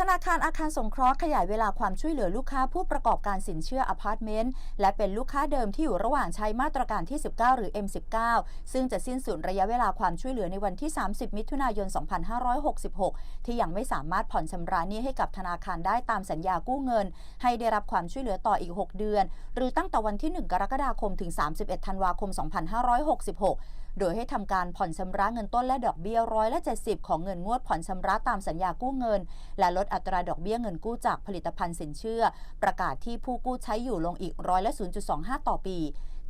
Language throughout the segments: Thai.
ธนาคารอาคารสงเคราะห์ขยายเวลาความช่วยเหลือลูกค้าผู้ประกอบการสินเชื่ออพาร์ตเมนต์และเป็นลูกค้าเดิมที่อยู่ระหว่างใช้มาตรการที่ 19 หรือ M19 ซึ่งจะสิ้นสุดระยะเวลาความช่วยเหลือในวันที่ 30 มิถุนายน 2566 ที่ยังไม่สามารถผ่อนชำระหนี้ให้กับธนาคารได้ตามสัญญากู้เงิน ให้ได้รับความช่วยเหลือต่ออีก 6 เดือน หรือตั้งแต่วันที่ 1 กรกฎาคมถึง 31 ธันวาคม 2566 โดยให้ทำการผ่อนชำระเงินต้นและดอกเบี้ยร้อยละ70 ของเงินงวดผ่อนชำระตามสัญญากู้เงิน และลดอัตราดอกเบี้ยเงินกู้จากผลิตภัณฑ์สินเชื่อ ประกาศที่ผู้กู้ใช้อยู่ลงอีกร้อยละ0.25 ต่อปี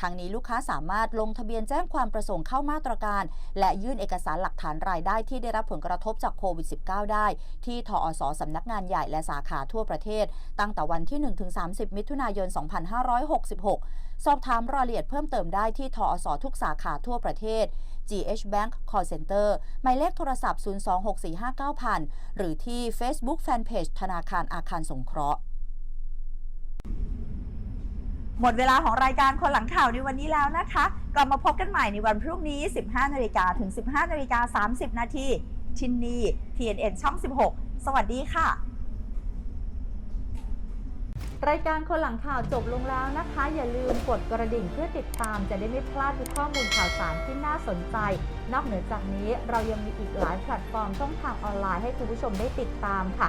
ทางนี้ลูกค้าสามารถลงทะเบียนแจ้งความประสงค์เข้ามาตรการ และยื่นเอกสารหลักฐานรายได้ที่ได้รับผลกระทบจากโควิด -19 ได้ ที่ทอสสำนักงานใหญ่และสาขาทั่วประเทศ ตั้งแต่วันที่ 1-30 มิถุนายน 2566 สอบถามรายละเอียดเพิ่มเติมได้ที่ทอสทุกสาขาทั่วประเทศ GH Bank Call Center หมายเลขโทรศัพท์ 026459000 หรือที่ Facebook Fanpage ธนาคารอาคารสงเคราะห์ หมดเวลาของรายการคนหลังข่าวในวันนี้แล้วนะคะกลับมาพบกันใหม่ในวันพรุ่งนี้ 15นาฬิกาถึง 15นาฬิกา30 นาทีทินนี่ TNN ช่อง 16 สวัสดีค่ะ รายการคนหลังข่าวจบลงแล้วนะคะ อย่าลืมกดกระดิ่งเพื่อติดตามจะได้ไม่พลาดทุกข้อมูลข่าวสารที่น่าสนใจ นอกเหนือจากนี้เรายังมีอีกหลายแพลตฟอร์มช่องทางออนไลน์ให้คุณผู้ชมได้ติดตามค่ะ